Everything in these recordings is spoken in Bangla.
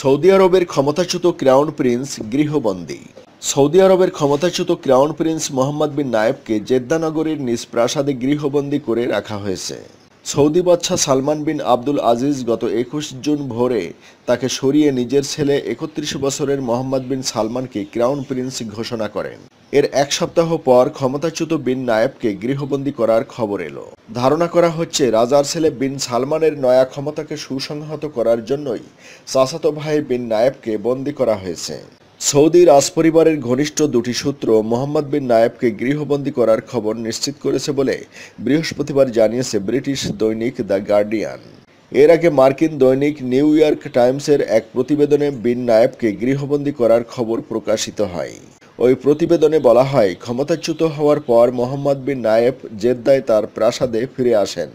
সৌদি আরবের ক্ষমতাচ্যুত ক্রাউন প্রিন্স গৃহবন্দী। সৌদি আরবের ক্ষমতাচ্যুত ক্রাউন প্রিন্স মোহাম্মদ বিন নায়েবকে জেদ্দা নগরীর নিজ প্রাসাদে গৃহবন্দী করে রাখা হয়েছে। সৌদি বাদশাহ সালমান বিন আব্দুল আজিজ গত একুশ জুন ভোরে তাকে সরিয়ে নিজের ছেলে একত্রিশ বছরের মোহাম্মদ বিন সালমানকে ক্রাউন প্রিন্স ঘোষণা করেন। এর এক সপ্তাহ পর ক্ষমতাচ্যুত বিন নায়েবকে গৃহবন্দী করার খবর এলো। ধারণা করা হচ্ছে, রাজার ছেলে বিন সালমানের নয়া ক্ষমতাকে সুসংহত করার জন্যই চাচাতো ভাই বিন নায়েবকে বন্দী করা হয়েছে। সৌদি রাজপরিবারের ঘনিষ্ঠ দুটি সূত্র মোহাম্মদ বিন নায়েবকে গৃহবন্দী করার খবর নিশ্চিত করেছে বলে বৃহস্পতিবার জানিয়েছে ব্রিটিশ দৈনিক দ্য গার্ডিয়ান। এর আগে মার্কিন দৈনিক নিউ ইয়র্ক টাইমসের এক প্রতিবেদনে বিন নায়েবকে গৃহবন্দী করার খবর প্রকাশিত হয়। ওই প্রতিবেদনে বলা হয়, ক্ষমতাচ্যুত হওয়ার পর মোহাম্মদ বিন নায়েব জেদ্দায় তার প্রাসাদে ফিরে আসেন।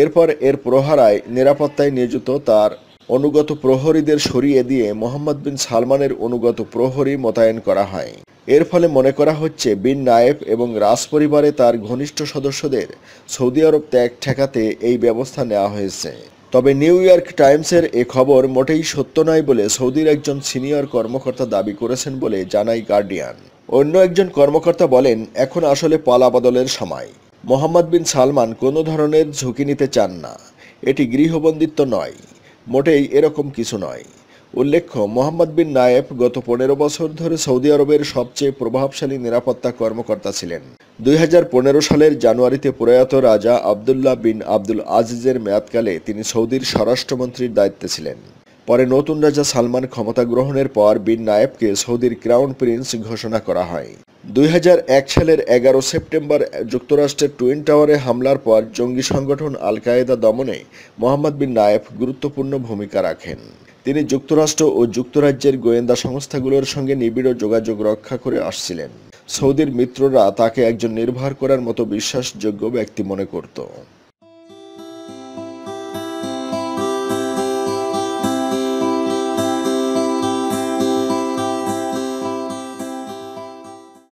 এরপর এর প্রহারায় নিরাপত্তায় নিয়োজিত তার অনুগত প্রহরীদের সরিয়ে দিয়ে মোহাম্মদ বিন সালমানের অনুগত প্রহরী মোতায়েন করা হয়। এর ফলে মনে করা হচ্ছে, বিন নায়েব এবং রাজপরিবারে তার ঘনিষ্ঠ সদস্যদের সৌদি আরব ত্যাগ ঠেকাতে এই ব্যবস্থা নেওয়া হয়েছে। তবে নিউ ইয়র্ক টাইমসের এ খবর মোটেই সত্য নয় বলে সৌদির একজন সিনিয়র কর্মকর্তা দাবি করেছেন বলে জানাই গার্ডিয়ান। অন্য একজন কর্মকর্তা বলেন, এখন আসলে পালা বদলের সময়। মোহাম্মদ বিন সালমান কোনো ধরনের ঝুঁকি নিতে চান না। এটি গৃহবন্দিত্ব নয়। মোটেই এরকম কিছু নয়। উল্লেখ্য, মোহাম্মদ বিন নায়েব গত পনেরো বছর ধরে সৌদি আরবের সবচেয়ে প্রভাবশালী নিরাপত্তা কর্মকর্তা ছিলেন। দুই হাজার পনেরো সালের জানুয়ারিতে প্রয়াত রাজা আবদুল্লাহ বিন আব্দুল আজিজের মেয়াদকালে তিনি সৌদির স্বরাষ্ট্রমন্ত্রীর দায়িত্বে ছিলেন। পরে নতুন রাজা সালমান ক্ষমতা গ্রহণের পর বিন নায়েবকে সৌদির ক্রাউন প্রিন্স ঘোষণা করা হয়। দুই হাজার এক সালের এগারো সেপ্টেম্বর যুক্তরাষ্ট্রের টুইন টাওয়ারে হামলার পর জঙ্গি সংগঠন আল কায়েদা দমনে মোহাম্মদ বিন নায়েব গুরুত্বপূর্ণ ভূমিকা রাখেন। তিনি যুক্তরাষ্ট্র ও যুক্তরাজ্যের গোয়েন্দা সংস্থাগুলোর সঙ্গে নিবিড় যোগাযোগ রক্ষা করে আসছিলেন। সৌদির মিত্ররা তাকে একজন নির্ভর করার মতো বিশ্বাসযোগ্য ব্যক্তি মনে করত।